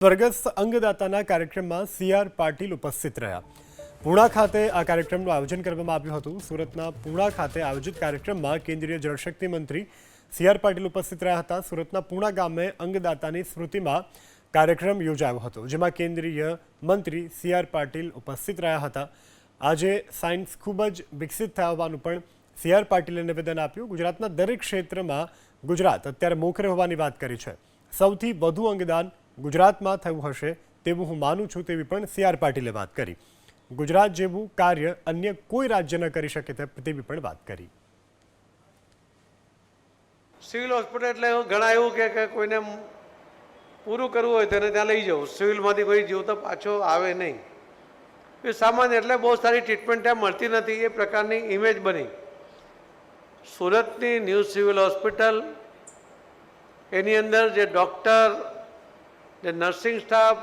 સ્વર્ગસ્થ અંગદાતાના કાર્યક્રમમાં C R Patil ઉપસ્થિત રહ્યા. પૂણા ખાતે આ કાર્યક્રમનું આયોજન કરવામાં આવ્યું હતું. સુરતના પૂણા ખાતે આયોજિત કાર્યક્રમમાં કેન્દ્રીય જળશક્તિ મંત્રી સી આર પાટીલ ઉપસ્થિત રહ્યા હતા. સુરતના પૂણા ગામે અંગદાતાની સ્મૃતિમાં કાર્યક્રમ યોજાયો હતો, જેમાં કેન્દ્રીય મંત્રી સી આર પાટીલ ઉપસ્થિત રહ્યા હતા. આજે સાયન્સ ખૂબ જ વિકસિત થયા હોવાનું પણ સી આર પાટીલે નિવેદન આપ્યું. ગુજરાતના દરેક ક્ષેત્રમાં ગુજરાત અત્યારે મોખરે હોવાની વાત કરી છે. સૌથી વધુ અંગદાન ગુજરાતમાં થયું હશે તેવું હું માનું છું તેવી પણ સી આર પાટીલે વાત કરી. ગુજરાત જેવું કાર્ય અન્ય કોઈ રાજ્ય ન કરી શકે તેવી પણ વાત કરી. સિવિલ હોસ્પિટલ એટલે ઘણા એવું કે કોઈને પૂરું કરવું હોય તેને ત્યાં લઈ જવું. સિવિલમાંથી કોઈ જીવતો પાછો આવે નહીં. એ સામાન્ય એટલે બહુ સારી ટ્રીટમેન્ટ ત્યાં મળતી નથી. એ પ્રકારની ઇમેજ બની. સુરતની ન્યૂ સિવિલ હોસ્પિટલ એની અંદર જે ડૉક્ટર જે નર્સિંગ સ્ટાફ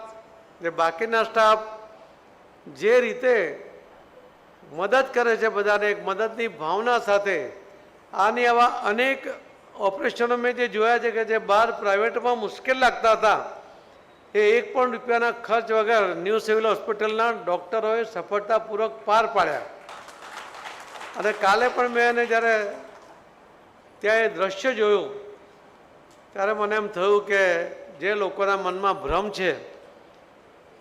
જે બાકીના સ્ટાફ જે રીતે મદદ કરે છે બધાને, એક મદદની ભાવના સાથે આની આવા અનેક ઓપરેશનો મેં જે જોયા છે કે જે બહાર પ્રાઇવેટમાં મુશ્કેલ લાગતા હતા, એ એક પણ રૂપિયાના ખર્ચ વગર ન્યૂ સિવિલ હોસ્પિટલના ડૉક્ટરોએ સફળતાપૂર્વક પાર પાડ્યા. અને કાલે પણ મેં એને જ્યારે ત્યાં એ દ્રશ્ય જોયું, ત્યારે મને એમ થયું કે જે લોકોના મનમાં ભ્રમ છે,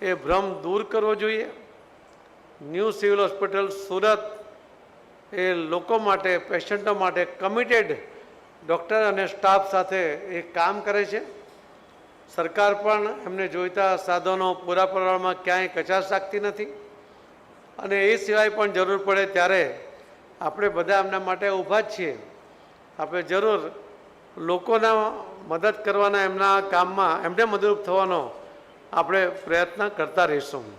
એ ભ્રમ દૂર કરવો જોઈએ. ન્યૂ સિવિલ હોસ્પિટલ સુરત એ લોકો માટે, પેશન્ટો માટે કમિટેડ ડૉક્ટર અને સ્ટાફ સાથે એ કામ કરે છે. સરકાર પણ એમને જોઈતા સાધનો પૂરા પ્રમાણમાં ક્યાંય કચાશ રાખતી નથી. અને એ સિવાય પણ જરૂર પડે ત્યારે આપણે બધા એમના માટે ઊભા જ છીએ. આપણે જરૂર લોકોના મદદ કરવાના એમના કામમાં એમને મદદરૂપ થવાનો આપણે પ્રયત્ન કરતા રહીશું.